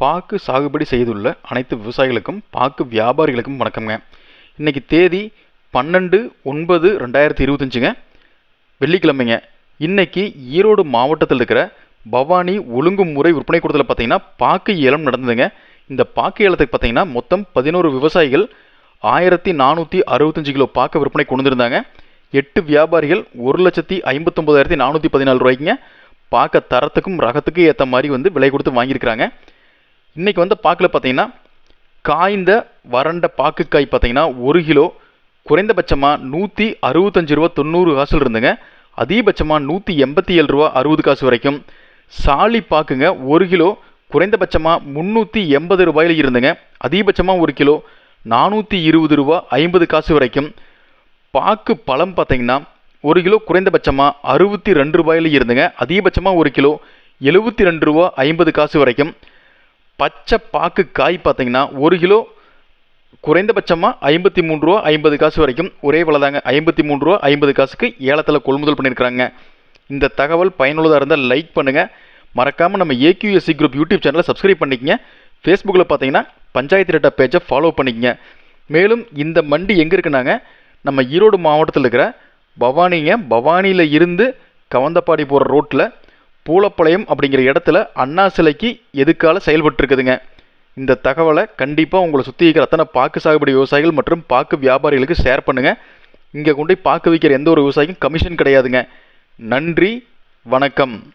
பாக்கு சாகுபடி செய்துள்ள அனைத்து விவசாயிகளுக்கும் பாக்கு வியாபாரிகளுக்கும் வணக்கம்ங்க. இன்னைக்கு தேதி பன்னெண்டு ஒன்பது ரெண்டாயிரத்தி இருபத்தஞ்சுங்க. வெள்ளிக்கிழமைங்க. இன்றைக்கி ஈரோடு மாவட்டத்தில் இருக்கிற பவானி ஒழுங்குமுறை விற்பனை கூடத்தில் பார்த்தீங்கன்னா பாக்கு ஏலம் நடந்ததுங்க. இந்த பாக்கு ஏலத்துக்கு பார்த்தீங்கன்னா மொத்தம் பதினோரு விவசாயிகள் ஆயிரத்தி நானூற்றி அறுபத்தஞ்சு கிலோ பாக்கு விற்பனை கொண்டு வந்திருந்தாங்க. எட்டு வியாபாரிகள் ஒரு லட்சத்தி ஐம்பத்தொம்போதாயிரத்தி நானூற்றி பதினாலு ரூபாய்க்குங்க. பார்க்க தரத்துக்கும் ரகத்துக்கும் ஏற்ற மாதிரி வந்து விலை கொடுத்து வாங்கியிருக்கிறாங்க. இன்னைக்கு வந்து பாக்கில் பார்த்தீங்கன்னா காய்ந்த வறண்ட பாக்குக்காய் பார்த்தீங்கன்னா ஒரு கிலோ குறைந்தபட்சமாக நூற்றி அறுபத்தஞ்சு ரூபா தொண்ணூறு காசில் இருந்துங்க. அதிகபட்சமாக நூற்றி எண்பத்தி ஏழு ரூபா அறுபது காசு வரைக்கும். சாலி பாக்குங்க ஒரு கிலோ குறைந்தபட்சமாக முந்நூற்றி எண்பது ரூபாயில் இருந்துங்க. அதிகபட்சமாக ஒரு கிலோ நானூற்றி இருபது ரூபா ஐம்பது காசு வரைக்கும். பாக்கு பழம் பார்த்தீங்கன்னா ஒரு கிலோ குறைந்தபட்சமாக அறுபத்தி ரெண்டு ரூபாயில் இருந்துங்க. அதிகபட்சமாக ஒரு கிலோ எழுபத்தி ரெண்டு ரூபா ஐம்பது காசு வரைக்கும். பச்சை பாக்கு காய் பார்த்தீங்கன்னா ஒரு கிலோ குறைந்தபட்சமாக ஐம்பத்தி மூணு ரூபா ஐம்பது காசு வரைக்கும். ஒரே விலை தாங்க. ஐம்பத்தி மூணு ரூபா ஐம்பது காசுக்கு ஏலத்தில் கொள்முதல் பண்ணியிருக்கிறாங்க. இந்த தகவல் பயனுள்ளதாக இருந்தால் லைக் பண்ணுங்கள் மறக்காமல் நம்ம ஏக்யூஎஸ்சி குரூப் யூடியூப் சேனலை சப்ஸ்கிரைப் பண்ணிக்கங்க. ஃபேஸ்புக்கில் பார்த்தீங்கன்னா பஞ்சாயத்து டேட்டா பேஜை ஃபாலோ பண்ணிக்கங்க. மேலும் இந்த மண்டி எங்கே இருக்குனாங்க நம்ம ஈரோடு மாவட்டத்தில் இருக்கிற பவானிங்க. பவானியில் இருந்து கவந்தப்பாடி போகிற ரோட்டில் பூலப்பாளையம் அப்படிங்கிற இடத்துல அண்ணா சிலைக்கு எதுக்கால செயல்பட்டுருக்குதுங்க? இந்த தகவலை கண்டிப்பாக உங்களை சுற்றி இருக்கிற அத்தனை பாக்கு சாகுபடி விவசாயிகள் மற்றும் பாக்கு வியாபாரிகளுக்கு ஷேர் பண்ணுங்கள் இங்கே கொண்டு போய் பாக்கு விற்கிற எந்த ஒரு விவசாயிக்கும் கமிஷன் கிடையாதுங்க. நன்றி வணக்கம்.